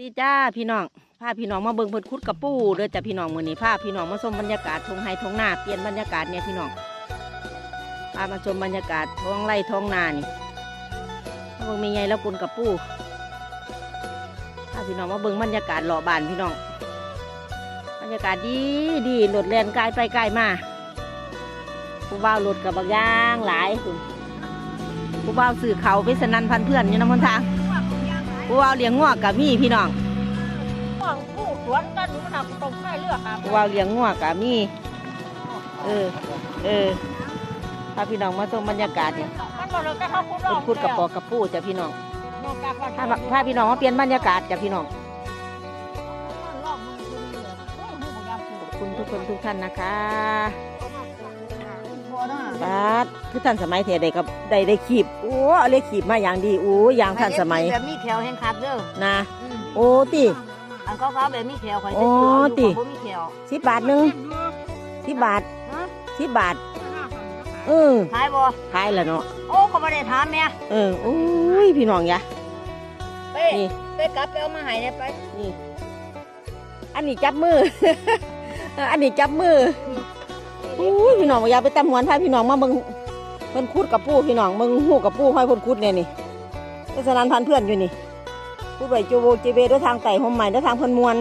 ดีจ้าพี่น้องพาพี่น้องมาเบิ่งเพิ่นคุดกระปูเด้อจ้ะพี่น้องมื้อนี้พาพี่น้องมาชมบรรยากาศทงไห้ทงนาเปลี่ยนบรรยากาศเนี่ยพี่น้องพามาชมบรรยากาศท้องไร่ท้องนานี่มาเบิ่งมีไงแล้วกุนกระปูพาพี่น้องมาเบิ่งบรรยากาศหล่อบานพี่น้อง บรรยากาศดีดีรถแล่นกายไปกายมาผู้บ่าวรถกับบางย่างหลายคุณผู้บ่าวสื่อเขาไปสนันพันเพื่อนอยู่น้ำมันทาง ผู้ว่าเลี้ยงงวกับมีพี่น้องห่วงผู้สวนกันมันทำตรงใกล้เลือกครับผู้ว่าเลี้ยงงวกับมี เออ เออพาพี่น้องมาชมบรรยากาศเนี่ยมันบอกเลยก็เขาคุดเป็นคุดกระปอกกระปูจ้ะพี่น้องนอกจากว่าพามาพาพี่น้องมาเปลี่ยนบรรยากาศจ้ะพี่น้องรอบมือคือเหลือโอ้ยหูบ่ยามสูขอบคุณทุกคนทุกท่านนะคะพอนะบาส คือท่านสมัยเทใดกับใดได้ขีบโอ้เอาเลยขีบมาอย่างดีโอ้อย่างท่านสมัยแบบมีแถวแห่งคักเด้อนะอืมโอ้ติอันเขาเขาแบบมีแถวคอยโอ้จะซื้ออยู่ติบ่มีแถวสิบบาทหนึ่งสิบบาทฮะสิบบาทเออขายบ่ขายแล้วเนาะโอ้เขาไม่ได้ถามแม่เออโอ้ยพี่น้องยะไปนี่ไปกลับไปเอามาให้ได้ไปนี่อันนี้จับมือ อันนี้จับมืออู้ยพี่น้องบ่อยากไปตำหวนพาพี่น้องมาเบิ่ง เพิ่นคุดกับปูพี่น้องเบิ่งหูกับปูห้อยเพิ่นคุดเนี่ยนี่เพราะฉะนั้นพันเพื่อนอยู่นี่พูดไว้จูโบจีเบด้วยทางไต่หอมใหม่ด้วยทางเพิ่นมวน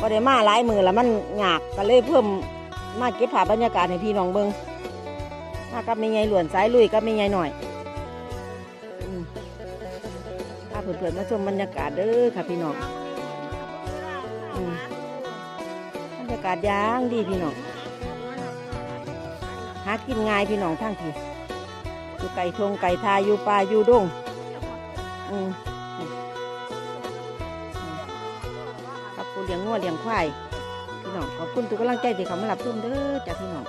บ่ได้มาหลายมือแล้วมันหยากก็เลยเพิ่มมาเก็บภาพบรรยากาศให้พี่น้องเบิ่งมากับแม่ใหญ่หลวนสายลุยกับแม่ใหญ่หน่อยอืมพาเพื่อนๆมาชมบรรยากาศเด้อค่ะพี่น้องอบรรยากาศย่างดีพี่น้อง หากินง่ายพี่น้องทั้งทีอยู่ไก่ทงไก่ทาอยู่ป่าอยู่ดงอืมอืมอืมครับผู้เลี้ยงงัวเลี้ยงควายพี่น้องขอบคุณทุกกำลังใจที่เขามารับชมเด้อจ้าพี่น้อง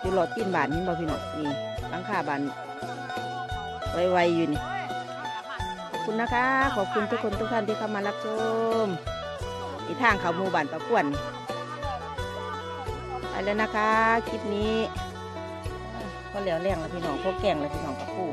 อยู่หลอดตีนบานนี่บ่พี่น้องนี่หลังคาบานไวๆอยู่นี่ขอบคุณนะคะ ขอบคุณทุกคนทุกท่านที่เข้ามารับชมอีทางเขาหมู่บ้านประกวนนี่ แล้วนะคะ คลิปนี้ก็เหลียวแรงแล้วพี่น้องพวกแกงแล้วพี่น้องกับปู